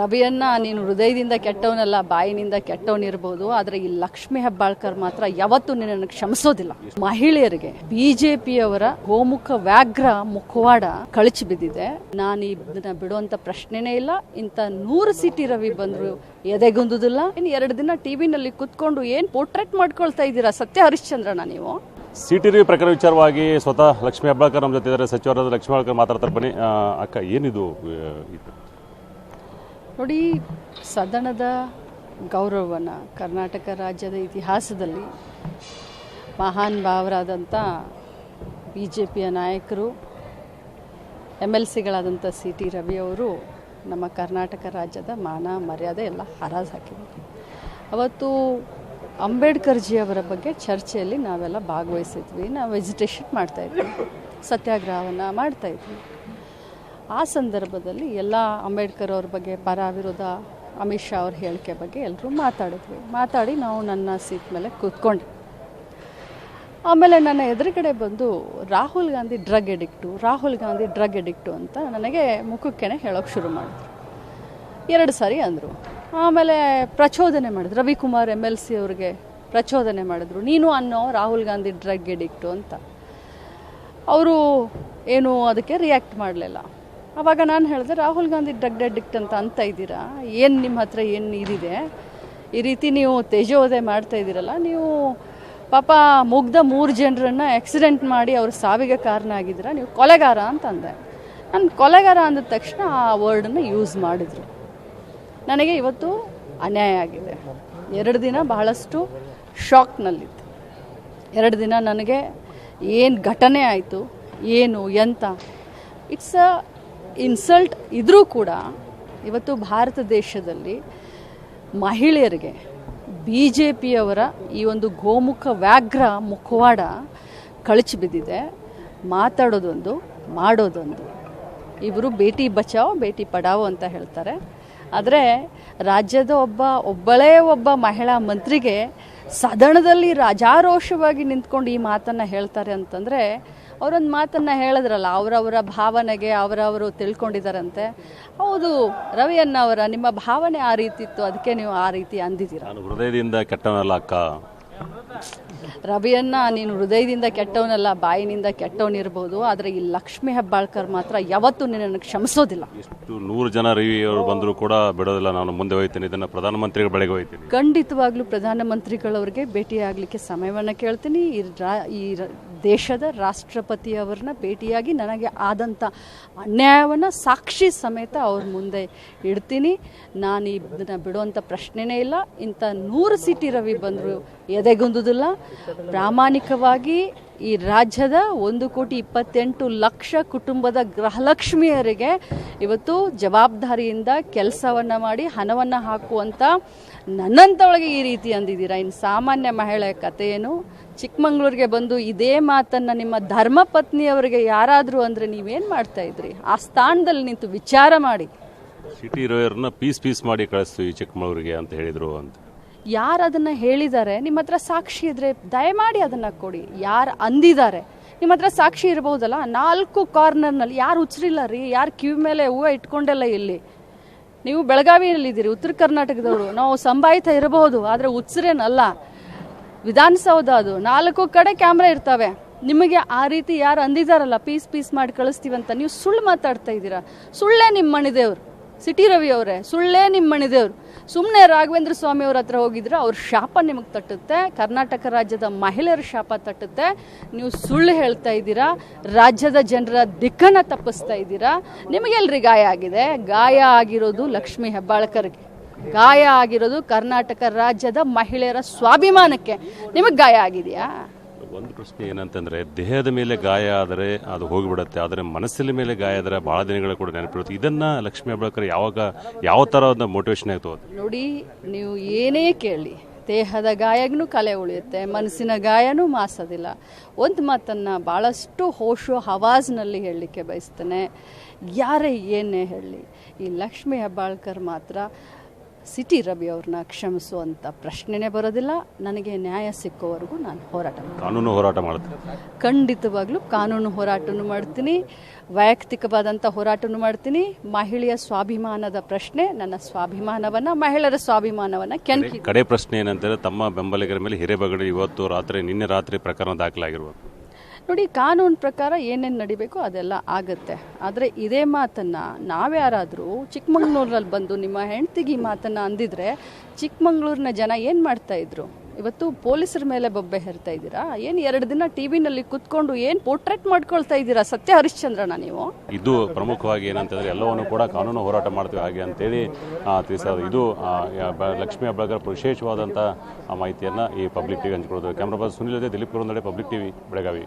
ರವಿಯನ್ನ ನೀನು ಹೃದಯದಿಂದ ಕೆಟ್ಟವನಲ್ಲ, ಬಾಯಿನಿಂದ ಕೆಟ್ಟವನಿರ್ಬೋದು ಆದರೆ ಈ ಲಕ್ಷ್ಮಿ ಹೆಬ್ಬಾಳ್ಕರ್ ಮಾತ್ರ ಯಾವತ್ತೂ ನಿನ್ನನ್ನು ಕ್ಷಮಿಸೋದಿಲ್ಲ. ಮಹಿಳೆಯರಿಗೆ ಬಿಜೆಪಿಯವರ ಗೋಮುಖ ವ್ಯಾಘ್ರ ಮುಖವಾಡ ಕಳಚಿ ಬಿದ್ದಿದೆ. ನಾನು ಇದನ್ನ ಬಿಡುವಂತ ಪ್ರಶ್ನೆನೇ ಇಲ್ಲ. ಇಂಥ ನೂರು ಸಿಟಿ ರವಿ ಬಂದ್ರು ಎದೆಗುಂದುದಿಲ್ಲ. ಇನ್ನು ಎರಡು ದಿನ ಟಿವಿನಲ್ಲಿ ಕುತ್ಕೊಂಡು ಏನ್ ಪೋರ್ಟ್ರೇಟ್ ಮಾಡ್ಕೊಳ್ತಾ ಇದ್ದೀರಾ ಸತ್ಯ ಹರಿಶ್ಚಂದ್ರನ ನೀವು? ಸಿಟಿ ರವಿ ಪ್ರಕರಣ ವಿಚಾರವಾಗಿ ಸ್ವತಃ ಲಕ್ಷ್ಮೀ ಹೆಬ್ಬಾಳ್ಕರ್ ನಮ್ಮ ಜೊತೆ ಇದ್ದಾರೆ. ಸಚಿವರಾದ ಲಕ್ಷ್ಮೀ ಹೆಬ್ಬಾಳ್ಕರ್ ಮಾತಾಡ್ತಾರೆ ಬನ್ನಿ. ಅಕ್ಕ, ಏನಿದು? ನೋಡಿ, ಸದನದ ಗೌರವವನ್ನು ಕರ್ನಾಟಕ ರಾಜ್ಯದ ಇತಿಹಾಸದಲ್ಲಿ ಮಹಾನ್ ಭಾವರಾದಂಥ ಬಿ ಜೆ ಪಿಯ ನಾಯಕರು ಎಂ ಎಲ್ ಸಿಗಳಾದಂಥ ಸಿ ಟಿ ರವಿ ಅವರು ನಮ್ಮ ಕರ್ನಾಟಕ ರಾಜ್ಯದ ಮಾನ, ಮರ್ಯಾದೆ ಎಲ್ಲ ಹರಾಜು ಹಾಕಿದ್ದಾರೆ. ಅವತ್ತು ಅಂಬೇಡ್ಕರ್ ಜಿ ಅವರ ಬಗ್ಗೆ ಚರ್ಚೆಯಲ್ಲಿ ನಾವೆಲ್ಲ ಭಾಗವಹಿಸಿದ್ವಿ. ನಾವು ವೆಜಿಟೇಷನ್ ಮಾಡ್ತಾಯಿದ್ವಿ ಸತ್ಯಾಗ್ರಹವನ್ನು ಮಾಡ್ತಾಯಿದ್ವಿ ಆ ಸಂದರ್ಭದಲ್ಲಿ ಎಲ್ಲ ಅಂಬೇಡ್ಕರ್ ಅವ್ರ ಬಗ್ಗೆ ಪರ ವಿರೋಧ ಅಮಿತ್ ಶಾ ಅವ್ರ ಹೇಳಿಕೆ ಬಗ್ಗೆ ಎಲ್ಲರೂ ಮಾತಾಡಿದ್ವಿ. ಮಾತಾಡಿ ನಾವು ನನ್ನ ಸೀಟ್ ಮೇಲೆ ಕೂತ್ಕೊಂಡೆ ಆಮೇಲೆ ನನ್ನ ಎದುರುಗಡೆ ಬಂದು Rahul Gandhi drug addict, Rahul Gandhi drug addict ಅಂತ ನನಗೆ ಮುಖಕ್ಕೇನೆ ಹೇಳೋಕೆ ಶುರು ಮಾಡಿದ್ರು. ಎರಡು ಸಾರಿ ಅಂದರು. ಆಮೇಲೆ ಪ್ರಚೋದನೆ ಮಾಡಿದ್ರು. ರವಿಕುಮಾರ್ ಎಂ ಎಲ್ ಸಿ ಅವ್ರಿಗೆ ಪ್ರಚೋದನೆ ಮಾಡಿದ್ರು. ನೀನು ಅನ್ನೋ ರಾಹುಲ್ ಗಾಂಧಿ ಡ್ರಗ್ ಎಡಿಕ್ಟು ಅಂತ. ಅವರು ಏನು ಅದಕ್ಕೆ ರಿಯಾಕ್ಟ್ ಮಾಡಲಿಲ್ಲ. ಆವಾಗ ನಾನು ಹೇಳಿದೆ, ರಾಹುಲ್ ಗಾಂಧಿ ಡ್ರಗ್ ಅಡಿಕ್ಟ್ ಅಂತ ಅಂತ ಇದ್ದೀರಾ? ಏನು ನಿಮ್ಮ ಹತ್ರ ಏನು ಇದಿದೆ? ಈ ರೀತಿ ನೀವು ತೇಜೋದೆ ಮಾಡ್ತಾ ಇದ್ದೀರಲ್ಲ, ನೀವು ಪಾಪ ಮುಗ್ಧ ಮೂರು ಜನರನ್ನು ಆಕ್ಸಿಡೆಂಟ್ ಮಾಡಿ ಅವ್ರ ಸಾವಿಗೆ ಕಾರಣ ಆಗಿದ್ದೀರ? ನೀವು ಕೊಲೆಗಾರ ಅಂತ ಅಂದೆ. ನಾನು ಕೊಲೆಗಾರ ಅಂದ ತಕ್ಷಣ ಆ ವರ್ಡನ್ನು ಯೂಸ್ ಮಾಡಿದರು. ನನಗೆ ಇವತ್ತು ಅನ್ಯಾಯ ಆಗಿದೆ. ಎರಡು ದಿನ ಬಹಳಷ್ಟು ಶಾಕ್ನಲ್ಲಿತ್ತು ಎರಡು ದಿನ ನನಗೆ ಏನು ಘಟನೆ ಆಯಿತು, ಏನು, ಎಂತ? ಇಟ್ಸ್ ಅ ಇನ್ಸಲ್ಟ್ ಇದ್ರೂ ಕೂಡ ಇವತ್ತು ಭಾರತ ದೇಶದಲ್ಲಿ ಮಹಿಳೆಯರಿಗೆ ಬಿ ಜೆ ಪಿಯವರ ಈ ಒಂದು ಗೋಮುಖ ವ್ಯಾಘ್ರ ಮುಖವಾಡ ಕಳಚಿ ಬಿದ್ದಿದೆ. ಮಾತಾಡೋದೊಂದು, ಮಾಡೋದೊಂದು. ಇವರು ಬೇಟಿ ಬಚಾವ್, ಬೇಟಿ ಪಡಾವೋ ಅಂತ ಹೇಳ್ತಾರೆ. ಆದರೆ ರಾಜ್ಯದ ಒಬ್ಬ, ಒಬ್ಬಳೇ ಒಬ್ಬ ಮಹಿಳಾ ಮಂತ್ರಿಗೆ ಸದನದಲ್ಲಿ ರಾಜಾರೋಷವಾಗಿ ನಿಂತ್ಕೊಂಡು ಈ ಮಾತನ್ನು ಹೇಳ್ತಾರೆ ಅಂತಂದರೆ ಅವರೊಂದು ಮಾತನ್ನು ಹೇಳಿದ್ರಲ್ಲ ಅವರವರ ಭಾವನೆಗೆ ಅವರವರು ತಿಳ್ಕೊಂಡಿದ್ದಾರಂತೆ. ಹೌದು ರವಿಯನ್ನ ಅವರ ನಿಮ್ಮ ಭಾವನೆ ಆ ರೀತಿ ಇತ್ತು ಅದಕ್ಕೆ ನೀವು ಆ ರೀತಿ ಅಂದಿದ್ದೀರಾ? ನಾನು ಹೃದಯದಿಂದ ಕೆಟ್ಟವನಲ್ಲ ಅಕ್ಕ. ರವಿಯನ್ನ ನೀನು ಹೃದಯದಿಂದ ಕೆಟ್ಟವನಲ್ಲ ಬಾಯಿನಿಂದ ಕೆಟ್ಟವನಿರ್ಬೋದು ಆದರೆ ಈ ಲಕ್ಷ್ಮಿ ಹೆಬ್ಬಾಳ್ಕರ್ ಮಾತ್ರ ಯಾವತ್ತೂ ನಿನ್ನನ್ನು ಕ್ಷಮಿಸೋದಿಲ್ಲ. ಎಷ್ಟು ನೂರು ಜನ ರವಿ ಅವರು ಬಂದರೂ ಕೂಡ ಬಿಡೋದಿಲ್ಲ ನಾನು ಮುಂದೆ ಹೋಗ್ತೀನಿ ಇದನ್ನು ಪ್ರಧಾನಮಂತ್ರಿಗಳ ಬಳಿಗೆ ಹೋಗ್ತೀನಿ. ಖಂಡಿತವಾಗ್ಲೂ ಪ್ರಧಾನಮಂತ್ರಿಗಳವರಿಗೆ ಭೇಟಿಯಾಗಲಿಕ್ಕೆ ಸಮಯವನ್ನು ಕೇಳ್ತೀನಿ. ಈ ರಾ ಈ ದೇಶದ ರಾಷ್ಟ್ರಪತಿಯವ್ರನ್ನ ಭೇಟಿಯಾಗಿ ನನಗೆ ಆದಂಥ ಅನ್ಯಾಯವನ್ನು ಸಾಕ್ಷಿ ಸಮೇತ ಅವ್ರ ಮುಂದೆ ಇಡ್ತೀನಿ. ನಾನು ಇದನ್ನು ಬಿಡುವಂಥ ಪ್ರಶ್ನೆನೇ ಇಲ್ಲ. ಇಂಥ ನೂರು ಸಿಟಿ ರವಿ ಬಂದರು ಎದೆಗುಂದುದಿಲ್ಲ. ಪ್ರಾಮಾಣಿಕವಾಗಿ ಈ ರಾಜ್ಯದ ಒಂದು ಕೋಟಿ ಇಪ್ಪತ್ತೆಂಟು ಲಕ್ಷ ಕುಟುಂಬದ ಗೃಹಲಕ್ಷ್ಮಿಯರಿಗೆ ಇವತ್ತು ಜವಾಬ್ದಾರಿಯಿಂದ ಕೆಲಸವನ್ನು ಮಾಡಿ ಹಣವನ್ನು ಹಾಕುವಂಥ ನನ್ನಂಥವಳಿಗೆ ಈ ರೀತಿ ಅಂದಿದ್ದೀರಾ? ಇನ್ನು ಸಾಮಾನ್ಯ ಮಹಿಳೆ ಕಥೆಯೇನು? ಚಿಕ್ಕಮಂಗ್ಳೂರಿಗೆ ಬಂದು ಇದೇ ಮಾತನ್ನು ನಿಮ್ಮ ಧರ್ಮಪತ್ನಿಯವರಿಗೆ ಯಾರಾದರೂ ಅಂದರೆ ನೀವೇನು ಮಾಡ್ತಾ ಇದ್ರಿ? ಆ ಸ್ಥಾನದಲ್ಲಿ ನಿಂತು ವಿಚಾರ ಮಾಡಿ. ಸಿಟಿ ರೋಯರ್ನ ಪೀಸ್ ಪೀಸ್ ಮಾಡಿ ಕಳಿಸ್ತೀವಿ ಚಿಕ್ಕಮಗಳೂರಿಗೆ ಅಂತ ಹೇಳಿದರು ಅಂತ. ಯಾರು ಅದನ್ನು ಹೇಳಿದ್ದಾರೆ ನಿಮ್ಮ ಹತ್ರ ಸಾಕ್ಷಿ ಇದ್ರೆ ದಯಮಾಡಿ ಅದನ್ನು ಕೊಡಿ. ಯಾರು ಅಂದಿದ್ದಾರೆ ನಿಮ್ಮ ಹತ್ರ ಸಾಕ್ಷಿ ಇರ್ಬೋದಲ್ಲ, ನಾಲ್ಕು ಕಾರ್ನರ್ನಲ್ಲಿ ಯಾರು ಉಚ್ರಿಲ್ಲ ರೀ, ಯಾರು ಕಿವಿ ಮೇಲೆ ಹೂವು ಇಟ್ಕೊಂಡೆಲ್ಲ ಇಲ್ಲಿ. ನೀವು ಬೆಳಗಾವಿಯಲ್ಲಿದ್ದೀರಿ ಉತ್ತರ ಕರ್ನಾಟಕದವರು, ನಾವು ಸಂಭಾಯಿತ ಇರಬಹುದು ಆದರೆ ಉಚ್ರೇನಲ್ಲ ವಿಧಾನಸೌಧ ಅದು, ನಾಲ್ಕು ಕಡೆ ಕ್ಯಾಮ್ರಾ ಇರ್ತವೆ. ನಿಮಗೆ ಆ ರೀತಿ ಯಾರು ಅಂದಿದಾರಲ್ಲ, ಪೀಸ್ ಪೀಸ್ ಮಾಡಿ ಕಳಿಸ್ತೀವಿ ಅಂತ ನೀವು ಸುಳ್ಳು ಮಾತಾಡ್ತಾ ಇದ್ದೀರಾ. ಸುಳ್ಳೇ ನಿಮ್ಮ ಮಣಿದೇವ್ರು ಸಿಟಿ ರವಿ ಅವರೇ, ಸುಳ್ಳೇ ನಿಮ್ಮ ಮಣಿದೇವ್ರು ಸುಮ್ಮನೆ ರಾಘವೇಂದ್ರ ಸ್ವಾಮಿ ಅವ್ರ ಹತ್ರ ಹೋಗಿದ್ರೆ ಅವ್ರ ಶಾಪ ನಿಮಗೆ ತಟ್ಟುತ್ತೆ, ಕರ್ನಾಟಕ ರಾಜ್ಯದ ಮಹಿಳೆಯರ ಶಾಪ ತಟ್ಟುತ್ತೆ. ನೀವು ಸುಳ್ಳು ಹೇಳ್ತಾ ಇದ್ದೀರಾ, ರಾಜ್ಯದ ಜನರ ದಿಕ್ಕನ್ನು ತಪ್ಪಿಸ್ತಾ ಇದ್ದೀರಾ. ನಿಮಗೆಲ್ರಿ ಗಾಯ ಆಗಿದೆ? ಗಾಯ ಆಗಿರೋದು ಲಕ್ಷ್ಮೀ ಹೆಬ್ಬಾಳ್ಕರ್ಗೆ. ಗಾಯ ಆಗಿರೋದು ಕರ್ನಾಟಕ ರಾಜ್ಯದ ಮಹಿಳೆಯರ ಸ್ವಾಭಿಮಾನಕ್ಕೆ. ನಿಮಗೆ ಗಾಯ ಆಗಿದೆಯಾ? ಒಂದು ಪ್ರಶ್ನೆ ಏನಂತಂದ್ರೆ, ದೇಹದ ಮೇಲೆ ಗಾಯ ಆದರೆ ಅದು ಹೋಗಿಬಿಡುತ್ತೆ, ಆದರೆ ಮನಸ್ಸಿನ ಮೇಲೆ ಗಾಯ ಆದರೆ ಬಹಳ ದಿನಗಳ ಕೂಡ ನೆನಪಿರುತ್ತೆ. ಇದನ್ನ ಲಕ್ಷ್ಮೀ ಹೆಬ್ಬಾಳ್ಕರ್ ಯಾವಾಗ, ಯಾವ ಥರದ ಮೋಟಿವೇಶನ್ ಆಗಿ ನೋಡಿ, ನೀವು ಏನೇ ಕೇಳಿ, ದೇಹದ ಗಾಯಗೂ ಕಲೆ ಉಳಿಯುತ್ತೆ, ಮನಸ್ಸಿನ ಗಾಯನೂ ಮಾಸೋದಿಲ್ಲ. ಒಂದು ಮಾತನ್ನು ಭಾಳಷ್ಟು ಹೋಶು ಹವಾಜ್ನಲ್ಲಿ ಹೇಳಲಿಕ್ಕೆ ಬಯಸ್ತೇನೆ. ಯಾರೇ ಏನೇ ಹೇಳಲಿ ಈ ಲಕ್ಷ್ಮೀ ಹೆಬ್ಬಾಳ್ಕರ್ ಮಾತ್ರ ಸಿಟಿ ರವಿ ಅವ್ರನ್ನ ಕ್ಷಮಿಸುವಂಥ ಪ್ರಶ್ನೆನೇ ಬರೋದಿಲ್ಲ. ನನಗೆ ನ್ಯಾಯ ಸಿಕ್ಕೋವರೆಗೂ ನಾನು ಹೋರಾಟ ಕಾನೂನು ಹೋರಾಟ ಮಾಡ್ತೀನಿ ಖಂಡಿತವಾಗ್ಲೂ ಕಾನೂನು ಹೋರಾಟನೂ ಮಾಡ್ತೀನಿ. ವೈಯಕ್ತಿಕವಾದಂಥ ಹೋರಾಟನೂ ಮಾಡ್ತೀನಿ. ಮಹಿಳೆಯ ಸ್ವಾಭಿಮಾನದ ಪ್ರಶ್ನೆ ನನ್ನ ಸ್ವಾಭಿಮಾನವನ್ನು ಮಹಿಳೆಯರ ಸ್ವಾಭಿಮಾನವನ್ನು ಕೆಣಕಿ ಕಡೆ ಪ್ರಶ್ನೆ ಏನಂತಂದ್ರೆ ತಮ್ಮ ಬೆಂಬಲಿಗರ ಮೇಲೆ ಹಿರೇಬಗಡೆ ಇವತ್ತು ರಾತ್ರಿ ನಿನ್ನೆ ರಾತ್ರಿ ಪ್ರಕರಣ ದಾಖಲಾಗಿರುವುದು. ನೋಡಿ, ಕಾನೂನು ಪ್ರಕಾರ ಏನೇನು ನಡಿಬೇಕು ಅದೆಲ್ಲ ಆಗುತ್ತೆ. ಆದರೆ ಇದೇ ಮಾತನ್ನು ನಾವ್ಯಾರಾದರೂ ಚಿಕ್ಕಮಂಗ್ಳೂರಲ್ಲಿ ಬಂದು ನಿಮ್ಮ ಹೆಂಡ್ತಿಗೆ ಈ ಮಾತನ್ನು ಅಂದಿದ್ರೆ ಚಿಕ್ಕಮಂಗ್ಳೂರಿನ ಜನ ಏನು ಮಾಡ್ತಾ ಇದ್ರು? ಇವತ್ತು ಪೊಲೀಸರ ಮೇಲೆ ಬೊಬ್ಬೆ ಹೇರ್ತಾ ಇದ್ದೀರಾ? ಏನು ಎರಡು ದಿನ ಟಿ ವಿನಲ್ಲಿ ಕುತ್ಕೊಂಡು ಏನು ಪೋರ್ಟ್ರೇಟ್ ಮಾಡ್ಕೊಳ್ತಾ ಇದ್ದೀರಾ ಸತ್ಯ ಹರಿಶ್ಚಂದ್ರನ ನೀವು? ಇದು ಪ್ರಮುಖವಾಗಿ ಏನಂತಂದ್ರೆ ಎಲ್ಲವನ್ನು ಕೂಡ ಕಾನೂನು ಹೋರಾಟ ಮಾಡ್ತೀವಿ ಹಾಗೆ ಅಂತೇಳಿ ತಿಳಿಸೋದು ಇದು ಲಕ್ಷ್ಮೀ ಹೆಬ್ಬಾಳ್ಕರ್ ವಿಶೇಷವಾದಂಥ ಮಾಹಿತಿಯನ್ನು ಈ ಪಬ್ಲಿಕ್ ಟಿವಿ ಹಂಚಿಕೊಳ್ತೇವೆ ಕ್ಯಾಮ್ರಾ ಸುನಿಲ್ ಜೊತೆ ದಿಲೀಪ್ ಕುರುಂದಡೆ, ಪಬ್ಲಿಕ್ ಟಿವಿ, ಬೆಳಗಾವಿ.